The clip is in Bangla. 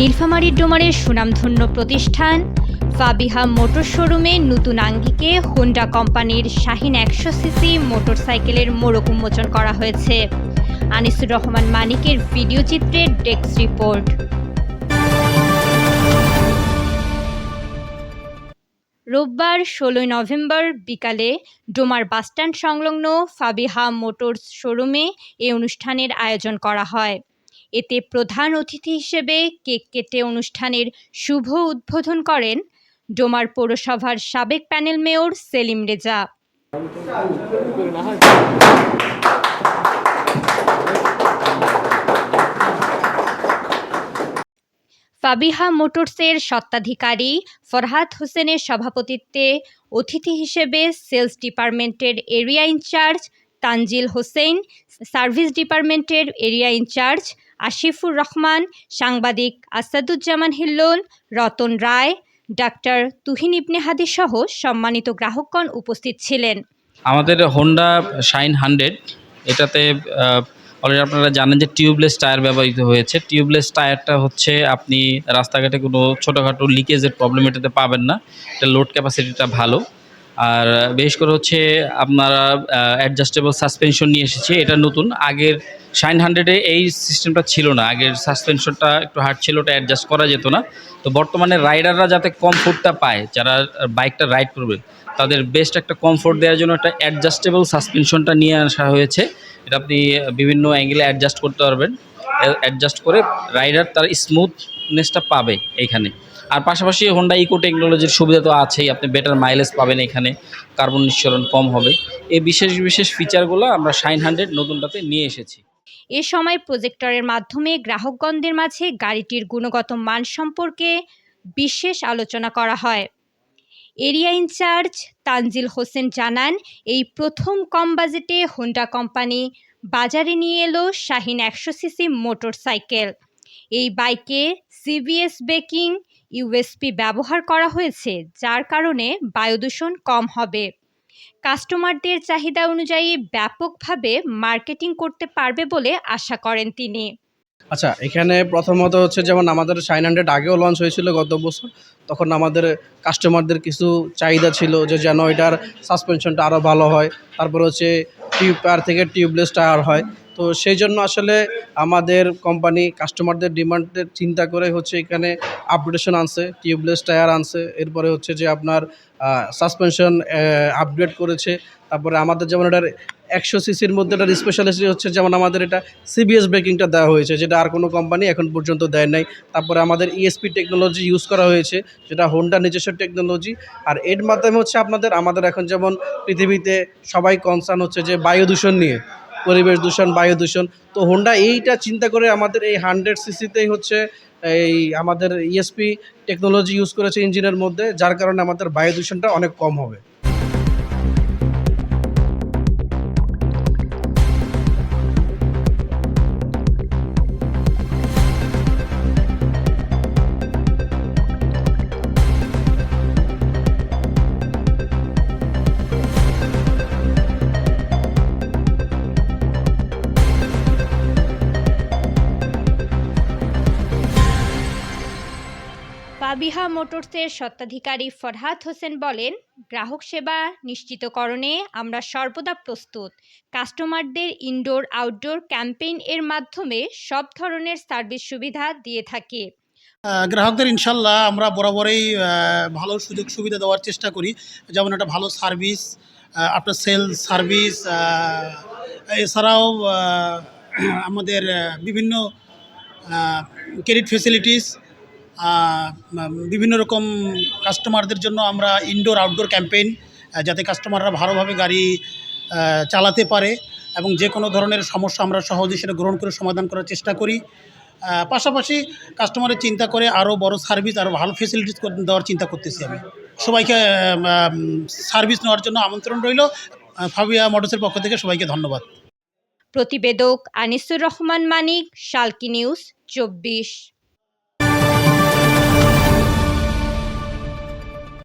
নীলফামারী ডোমারের সুনামধন্য প্রতিষ্ঠান, ফাবিহা মোটর শোরুমে নতুন আঙ্গিকে হোন্ডা কোম্পানির শাহিন একশো সিসি মোটরসাইকেলের মোড়ক উন্মোচন করা হয়েছে। আনিসুর রহমান মানিকের ভিডিও চিত্রে ডেস্ক রিপোর্ট। রোববার ষোলোই নভেম্বর বিকালে ডোমার বাসস্ট্যান্ড সংলগ্ন ফাবিহা মোটরস শোরুমে এ অনুষ্ঠানের আয়োজন করা হয়। এতে প্রধান অতিথি হিসেবে কেক কেটে অনুষ্ঠানের শুভ উদ্বোধন করেন ডোমার পৌরসভার সাবেক প্যানেল মেয়র সেলিম রেজা। ফাবিহা মোটরসের স্বত্বাধিকারী ফরহাদ হোসেনের সভাপতিত্বে অতিথি হিসেবে সেলস ডিপার্টমেন্টের area incharge Tanjil Hossain, service ডিপার্টমেন্টের এরিয়া ইনচার্জ আশিফুর রহমান, সাংবাদিক আসাদুজ্জামান হিল্লোল, রতন রায়, ডাক্তার তুহিন ইবনে হাদি সহ সম্মানিত গ্রাহকগণ উপস্থিত ছিলেন। আমাদের হোন্ডা শাইন হান্ড্রেড এটাতে অলরেডি আপনারা জানেন যে টিউবলেস টায়ার ব্যবহৃত হয়েছে। টিউবলেস টায়ারটা হচ্ছে আপনি রাস্তাঘাটে কোনো ছোটোখাটো লিকেজের প্রবলেম এটাতে পাবেন না। এটা লোড ক্যাপাসিটিটা ভালো। আর বিশেষ করে হচ্ছে আপনারা অ্যাডজাস্টেবল সাসপেনশন নিয়ে এসেছে। এটা নতুন। আগের শাইন হান্ড্রেডে এই সিস্টেমটা ছিল না। আগের সাসপেনশনটা একটু হার্ড ছিল, ওটা অ্যাডজাস্ট করা যেত না। তো বর্তমানে রাইডাররা যাতে কমফোর্টটা পায়, যারা বাইকটা রাইড করবে, তাদের বেস্ট একটা কমফোর্ট দেওয়ার জন্য একটা অ্যাডজাস্টেবল সাসপেনশনটা নিয়ে আসা হয়েছে। এটা আপনি বিভিন্ন অ্যাঙ্গেলে অ্যাডজাস্ট করতে পারবেন। অ্যাডজাস্ট করে রাইডার তার স্মুথনেসটা পাবে এইখানে। আর পাশাপাশি হোন্ডা ইকো টেকনোলজির সুবিধা তো আছেই, আপনি বেটার মাইলেজ পাবেন এখানে কার্বন নিঃসরণ কম হবে। এই বিশেষ বিশেষ ফিচারগুলো আমরা শাইন হান্ড্রেড নতুনটাতে নিয়ে এসেছি। এ সময় প্রজেক্টরের মাধ্যমে গ্রাহকগণদের মাঝে গাড়িটির গুণগত মান সম্পর্কে বিশেষ আলোচনা করা হয়। এরিয়া ইনচার্জ তানজিল হোসেন জানান, এই প্রথম কম বাজেটে হোন্ডা কোম্পানি বাজারে নিয়ে এলো শাহিন একশো সিসি মোটরসাইকেল এই বাইকে সিবিএস বেকিং ইউএসপি ব্যবহার করা হয়েছে, যার কারণে বায়ুদূষণ কম হবে। কাস্টমারদের চাহিদা অনুযায়ী ব্যাপকভাবে মার্কেটিং করতে পারবে বলে আশা করেন তিনি। আচ্ছা এখানে প্রথমত হচ্ছে যেমন আমাদের শাইন হান্ড্রেড আগেও লঞ্চ হয়েছিল গত বছর, তখন আমাদের কাস্টমারদের কিছু চাহিদা ছিল যে যেন এটার সাসপেনশনটা আরও ভালো হয়। তারপর হচ্ছে টিউব টায়ার থেকে টিউবলেস টায়ার হয়। তো সেই জন্য আসলে আমাদের কোম্পানি কাস্টমারদের ডিমান্ডের চিন্তা করে হচ্ছে এখানে আপডেশন আনছে টিউবলেস টায়ার আনছে, এরপরে হচ্ছে যে আপনার সাসপেনশন আপগ্রেড করেছে, তারপরে আমাদের যেমন এটার একশো সিসির মধ্যে এটার স্পেশালিটি হচ্ছে, যেমন আমাদের এটা সিবিএস ব্রেকিংটা দেওয়া হয়েছে, যেটা আর কোনো কোম্পানি এখন পর্যন্ত দেয় নাই। তারপরে আমাদের ইএসপি টেকনোলজি ইউজ করা হয়েছে, যেটা হোন্ডা নিজস্ব টেকনোলজি আর এর মাধ্যমে হচ্ছে আপনাদের, আমাদের এখন যেমন পৃথিবীতে সবাই কনসার্ন হচ্ছে যে বায়ু দূষণ নিয়ে। পরিবেশ দূষণ, বায়ু দূষণ। তো হোন্ডা এইটা চিন্তা করে আমাদের এই হান্ড্রেড সিসিতেই হচ্ছে এই আমাদের ইএসপি টেকনোলজি ইউজ করেছে ইঞ্জিনের মধ্যে, যার কারণে আমাদের বায়ু দূষণটা অনেক কম হবে। পাবিহা মোটরসের স্বত্বাধিকারী ফরহাদ হোসেন বলেন, গ্রাহক সেবা নিশ্চিতকরণে আমরা সর্বদা প্রস্তুত। কাস্টমারদের ইনডোর, আউটডোর ক্যাম্পেইন এর মাধ্যমে সব ধরনের সার্ভিস সুবিধা দিয়ে থাকি। গ্রাহকদের ইনশাল্লাহ আমরা বরাবরই ভালো সুযোগ সুবিধা দেওয়ার চেষ্টা করি। যেমন একটা ভালো সার্ভিস আপনার সেল সার্ভিস এছাড়াও আমাদের বিভিন্ন ক্রেডিট ফেসিলিটিস বিভিন্ন রকম কাস্টমারদের জন্য আমরা ইনডোর আউটডোর ক্যাম্পেইন যাতে কাস্টমাররা ভালোভাবে গাড়ি চালাতে পারে এবং যে কোনো ধরনের সমস্যা আমরা সহজে সেটা গ্রহণ করে সমাধান করার চেষ্টা করি। পাশাপাশি কাস্টমারের চিন্তা করে আরও বড় সার্ভিস আরও ভালো ফেসিলিটিস দেওয়ার চিন্তা করতেছি আমি। সবাইকে সার্ভিস নেওয়ার জন্য আমন্ত্রণ রইল। ফাবিয়া মোটরসের পক্ষ থেকে সবাইকে ধন্যবাদ। প্রতিবেদক আনিসুর রহমান মানিক, শালকি নিউজ, চব্বিশ।